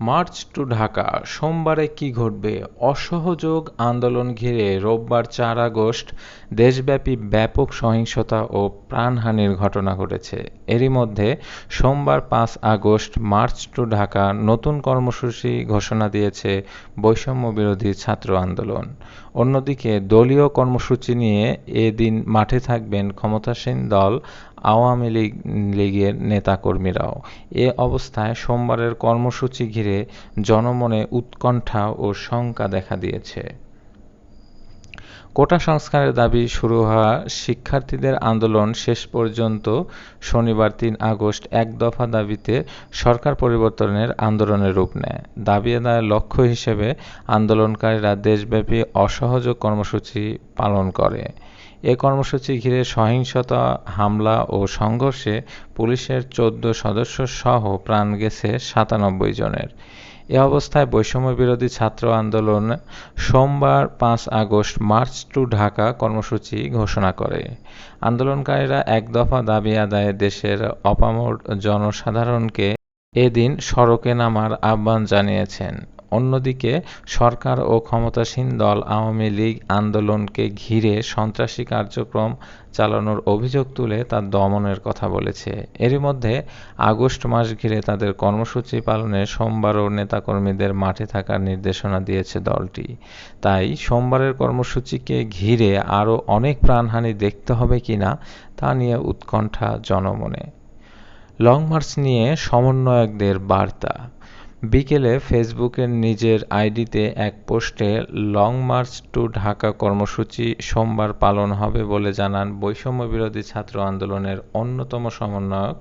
March two Dhaka, সোমবারে কি ঘটবে? অসহযোগ আন্দোলন ঘিরে রোববার চার আগস্ট দেশব্যাপী ব্যাপক সহিংসতা ও প্রাণহানির ঘটনা ঘটেছে। এরই মধ্যে সোমবার পাঁচ আগস্ট মার্চ টু ঢাকা নতুন কর্মসূচি ঘোষণা দিয়েছে বৈষম্য বিরোধী ছাত্র আন্দোলন। অন্যদিকে দলীয় কর্মসূচি নিয়ে এদিন মাঠে থাকবেন ক্ষমতাসীন দল আওয়ামী লীগ, লীগের নেতাকর্মীরাও এ অবস্থায় সোমবারের কর্মসূচি ঘিরে জনমনে উৎকণ্ঠা ও শঙ্কা দেখা দিয়েছে। কোটা সংস্কারের দাবি শুরু হওয়া শিক্ষার্থীদের আন্দোলন শেষ পর্যন্ত শনিবার তিন আগস্ট এক দফা দাবিতে সরকার পরিবর্তনের আন্দোলনের রূপ নেয়। দাবি আদায়ের লক্ষ্য হিসেবে আন্দোলনকারীরা দেশব্যাপী অসহযোগ কর্মসূচি পালন করে। এ কর্মসূচি ঘিরে সহিংসতা, হামলা ও সংঘর্ষে পুলিশের চোদ্দ সদস্য সহ প্রাণ গেছে সাতানব্বই জনের। এ অবস্থায় বৈষম্যবিরোধী ছাত্র আন্দোলন সোমবার পাঁচ আগস্ট মার্চ টু ঢাকা কর্মসূচি ঘোষণা করে। আন্দোলনকারীরা এক দফা দাবি আদায়ে দেশের অপামর জনসাধারণকে এদিন সড়কে নামার আহ্বান জানিয়েছেন। অন্যদিকে, সরকার ও ক্ষমতাসীন দল আওয়ামী লীগ আন্দোলনকে ঘিরে সন্ত্রাসী কার্যক্রম চালানোর অভিযোগ তুলে তা দমনের কথা বলেছে। এরই মধ্যে, আগস্ট মাস ঘিরে তাদের কর্মসূচি পালনে সোমবারও নেতাকর্মীদের মাঠে থাকার নির্দেশনা দিয়েছে দলটি। তাই সোমবারের কর্মসূচিকে ঘিরে আরও অনেক প্রাণহানি দেখতে হবে কিনা তা নিয়ে উৎকণ্ঠা জনমনে। লং মার্চ নিয়ে সমন্বয়কদের বার্তা। বিকেলে ফেসবুকের নিজের আইডিতে এক পোস্টে, লং মার্চ টু ঢাকা কর্মসূচি সোমবার পালন হবে বলে জানান বৈষম্যবিরোধী ছাত্র আন্দোলনের অন্যতম সমন্বয়ক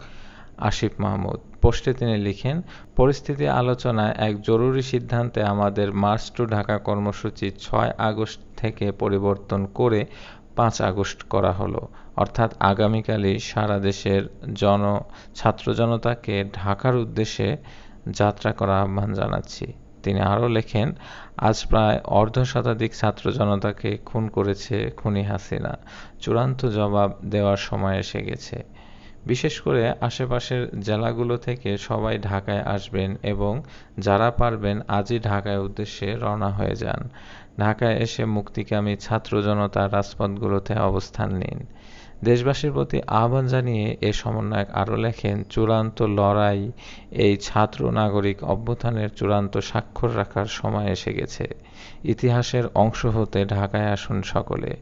আসিফ মাহমুদ। পোস্টে তিনি লিখেন, পরিস্থিতি আলোচনায় এক জরুরি সিদ্ধান্তে আমাদের মার্চ টু ঢাকা কর্মসূচি ছয় আগস্ট থেকে পরিবর্তন করে পাঁচ আগস্ট করা হলো। অর্থাৎ আগামীকালই সারা দেশের জন, ছাত্র জনতাকে ঢাকার উদ্দেশ্যে যাত্রা করার আহ্বান জানাচ্ছি। তিনি আরও লেখেন, আজ প্রায় অর্ধ শতাধিক ছাত্র জনতাকে খুন করেছে খুনি হাসিনা। চূড়ান্ত জবাব দেওয়ার সময় এসে গেছে। বিশেষ করে আশেপাশের জেলাগুলো থেকে সবাই ঢাকায় আসবেন এবং যারা পারবেন আজই ঢাকায় উদ্দেশ্যে রওনা হয়ে যান। ঢাকায় এসে মুক্তিকামী ছাত্র জনতা রাজপথগুলোতে অবস্থান নিন। দেশবাসীর প্রতি আহ্বান জানিয়ে এ সমন্বয়ক আরও লেখেন, চূড়ান্ত লড়াই এই ছাত্র নাগরিক অভ্যুত্থানের চূড়ান্ত স্বাক্ষর রাখার সময় এসে গেছে। ইতিহাসের অংশ হতে ঢাকায় আসুন সকলে।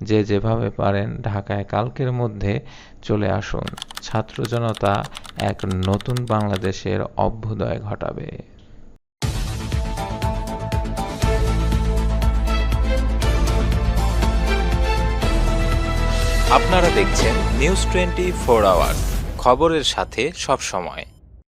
যে যেভাবে পারেন, ঢাকায় কালকের মধ্যে চলে আসুন। ছাত্র জনতা এক নতুন বাংলাদেশের অভ্যুদয় ঘটাবে। আপনারা দেখছেন নিউজ টোয়েন্টি ফোর আওয়ার খবরের সাথে সব সময়।